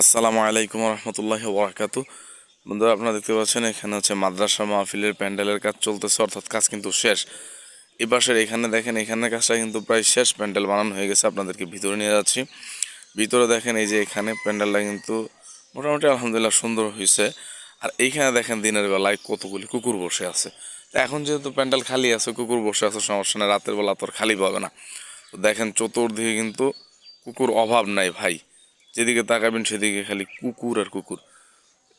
আসসালামু আলাইকুম রহমতুল্লাহ বরাকাতু বন্ধুরা, আপনারা দেখতে পাচ্ছেন এখানে হচ্ছে মাদ্রাসা মাহফিলের প্যান্ডেলের কাজ চলতেছে, অর্থাৎ কাজ কিন্তু শেষ। এই পাশের এখানে দেখেন এখানে কাজটা কিন্তু প্রায় শেষ, প্যান্ডেল বানানো হয়ে গেছে, আপনাদেরকে ভিতরে নিয়ে যাচ্ছি। ভিতরে দেখেন, এই যে এখানে প্যান্ডেলটা কিন্তু মোটামুটি আলহামদুলিল্লাহ সুন্দর হয়েছে। আর এইখানে দেখেন, দিনের বেলায় কতগুলি কুকুর বসে আছে। এখন যেহেতু প্যান্ডেল খালি আছে, কুকুর বসে আছে, সমস্যা নেই, রাতের বেলা তো আর খালি পাবে না। তো দেখেন, চতুর্দিকে কিন্তু কুকুর অভাব নাই ভাই। যেদিকে তাকাবেন সেদিকে খালি কুকুর আর কুকুর।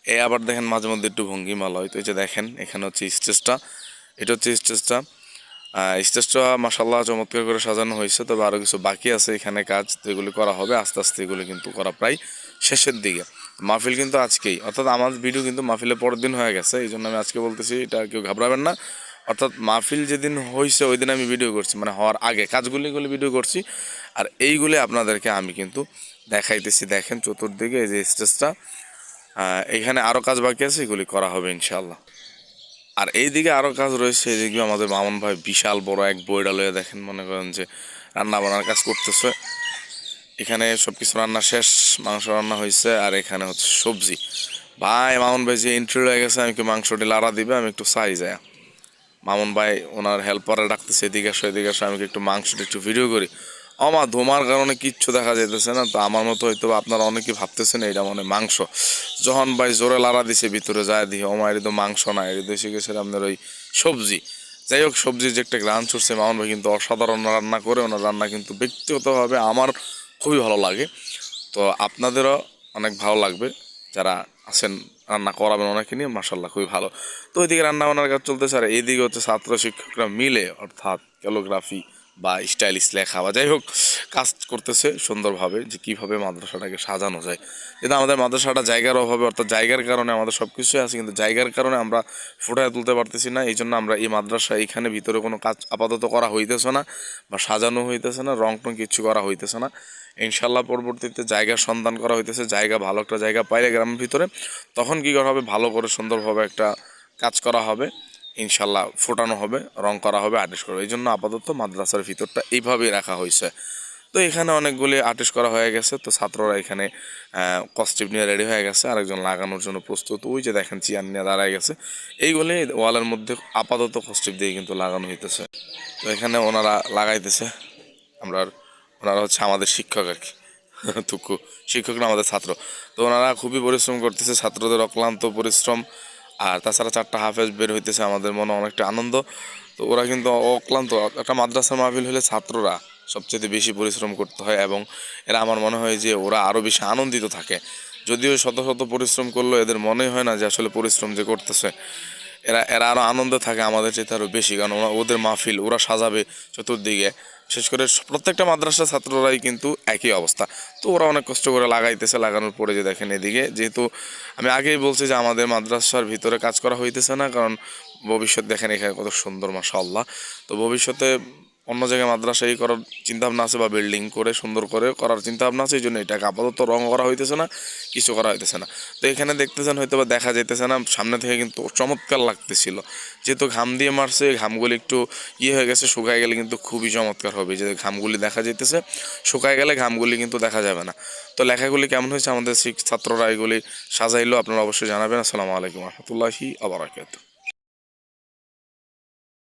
এ আবার দেখেন মাঝে মধ্যে একটু ভঙ্গিমাল হয় তো এই যে দেখেন, এখানে হচ্ছে স্টেজটা। এটা হচ্ছে স্টেজটা। স্টেজটা মাসাল্লাহ চমৎকার করে সাজানো হয়েছে, তবে আরও কিছু বাকি আছে এখানে কাজ, তো এগুলি করা হবে। আস্তে আস্তে এগুলি কিন্তু করা প্রায় শেষের দিকে। মাহফিল কিন্তু আজকেই, অর্থাৎ আমার ভিডিও কিন্তু মাহফিলের পরের দিন হয়ে গেছে এই জন্য আমি আজকে বলতেছি এটা কেউ ঘাবড়াবেন না। অর্থাৎ মাহফিল যেদিন হয়েছে ওই দিন আমি ভিডিও করছি। মানে হওয়ার আগে কাজগুলি গুলি ভিডিও করছি। আর এইগুলি আপনাদেরকে আমি কিন্তু দেখাইতেছি। দেখেন চতুর্দিকে এই যে স্টেজটা এখানে আরও কাজ বাকি আছে, এগুলি করা হবে ইনশাল্লাহ আর এইদিকে আরও কাজ রয়েছে, এদিকে আমাদের মামুন ভাই বিশাল বড় এক বইটা লয়ে দেখেন, মনে করেন যে রান্না বান্নার কাজ করতেছে। এখানে সব কিছু রান্না শেষ, মাংস রান্না হয়েছে আর এখানে হচ্ছে সবজি। ভাই, মামুন ভাই যে এন্ট্রি হয়ে গেছে, আমি কি মাংসটি লাড়া দিবে? আমি একটু চাই যায়। মামুন ভাই ওনার হেল্পারে ডাকতেছে, এদিকে আসো এদিকে আসো, আমি একটু মাংসটা একটু ভিডিও করি। আমা ধোমার কারণে কিচ্ছু দেখা যেতেছে না, তো আমার মতো হয়তো আপনারা অনেকে ভাবতেছেন এটা মানে মাংস। যখন ভাই জোরে লাড়া দিছে, ভিতরে যায় দিয়ে, ওমা, এটা তো মাংস না, এটা এসে গেছে আপনার ওই সবজি। যাই হোক, সবজির যে একটা গ্রান ছুটছে, মামুন ভাই কিন্তু অসাধারণ রান্না করে, ওনার রান্না কিন্তু ব্যক্তিগতভাবে আমার খুবই ভালো লাগে। তো আপনাদেরও অনেক ভালো লাগবে, যারা আছেন, রান্না করাবেন অনেকে নিয়ে মাসাল্লাহ খুবই ভালো। তো ওইদিকে রান্না বান্নার কাজ চলতেছে, আর এইদিকে হচ্ছে ছাত্র শিক্ষকরা মিলে, অর্থাৎ ক্যালোগ্রাফি বা স্টাইলিশ লেখা বা যাই হোক, কাজ করতেছে সুন্দরভাবে, যে কীভাবে মাদ্রাসাটাকে সাজানো যায়। কিন্তু আমাদের মাদ্রাসাটা জায়গার অভাবে, অর্থাৎ জায়গার কারণে আমাদের সব কিছুই আছে, কিন্তু জায়গার কারণে আমরা ফুটায় তুলতে পারতেছি না এই জন্য আমরা এই মাদ্রাসা এইখানে ভিতরে কোনো কাজ আপাতত করা হইতেছে না বা সাজানো হইতেছে না রং টং কিছু করা হইতেছে না। ইনশাল্লাহ পরবর্তীতে জায়গার সন্ধান করা হইতেছে, জায়গা ভালো একটা জায়গা পাইলে গ্রামের ভিতরে, তখন কী করা হবে? ভালো করে সুন্দরভাবে একটা কাজ করা হবে ইনশাল্লাহ ফোটানো হবে, রং করা হবে, আর্টিস্ট করা হবে। এই জন্য আপাতত মাদ্রাসার ভিতরটা এইভাবেই রাখা হয়েছে তো এখানে অনেকগুলি আর্টিস্ট করা হয়ে গেছে, তো ছাত্ররা এখানে কস্টিউম নিয়ে রেডি হয়ে গেছে, আরেকজন লাগানোর জন্য প্রস্তুত। ওই যে দেখেন চেয়ার নিয়ে দাঁড়ায় গেছে। এইগুলি ওয়ালের মধ্যে আপাতত কস্টিউম দিয়ে কিন্তু লাগানো হইতেছে। তো এখানে ওনারা লাগাইতেছে, আমরা ওনারা হচ্ছে আমাদের শিক্ষক আর কি। টুকু শিক্ষকরা আমাদের ছাত্র। তো ওনারা খুবই পরিশ্রম করতেছে, ছাত্রদের অক্লান্ত পরিশ্রম। আর তাছাড়া চারটা হাফেজ বের হইতেছে, আমাদের মনে অনেকটা আনন্দ। তো ওরা কিন্তু অক্লান্ত, একটা মাদ্রাসার মাহফিল হলে ছাত্ররা সবচেয়ে বেশি পরিশ্রম করতে হয় এবং এরা আমার মনে হয় যে ওরা আরও বেশি আনন্দিত থাকে। যদিও শত শত পরিশ্রম করলেও এদের মনে হয় না যে আসলে পরিশ্রম যে করতেছে। এরা এরা আরও আনন্দ থাকে আমাদের চেয়ে আরও বেশি, কারণ ওরা, ওদের মাহফিল, ওরা সাজাবে চতুর্দিকে। বিশেষ করে প্রত্যেকটা মাদ্রাসা ছাত্ররাই কিন্তু একই অবস্থা। তো ওরা অনেক কষ্ট করে লাগাইতেছে, লাগানোর পরে যে দেখেন এদিকে, যেহেতু আমি আগেই বলছি যে আমাদের মাদ্রাসার ভিতরে কাজ করা হইতেছে না, কারণ ভবিষ্যৎ দেখেন এখানে কত সুন্দর মাসা আল্লাহ তো ভবিষ্যতে অন্য জায়গায় মাদ্রাসা এই করার চিন্তাভাবনা আছে বা বিল্ডিং করে সুন্দর করে করার চিন্তাভাবনা আছে, এই জন্য এটাকে আপাতত রং করা হইতেছে না, কিছু করা হইতেছে না। তো এখানে দেখতেছেন, হয়তো বা দেখা যাইতেছে না, সামনে থেকে কিন্তু চমৎকার লাগতেছিল। যেহেতু ঘাম দিয়ে মারছে, ঘামগুলি একটু ইয়ে হয়ে গেছে, শুকায় গেলে কিন্তু খুবই চমৎকার হবে। যে ঘামগুলি দেখা যাইতেছে, শুকায় গেলে ঘামগুলি কিন্তু দেখা যাবে না। তো লেখাগুলি কেমন হয়েছে আমাদের শিখ- ছাত্ররা এগুলি সাজাইলো, আপনারা অবশ্যই জানাবেন। আসসালামু আলাইকুম রহমতুল্লাহি আবরাকাতুহ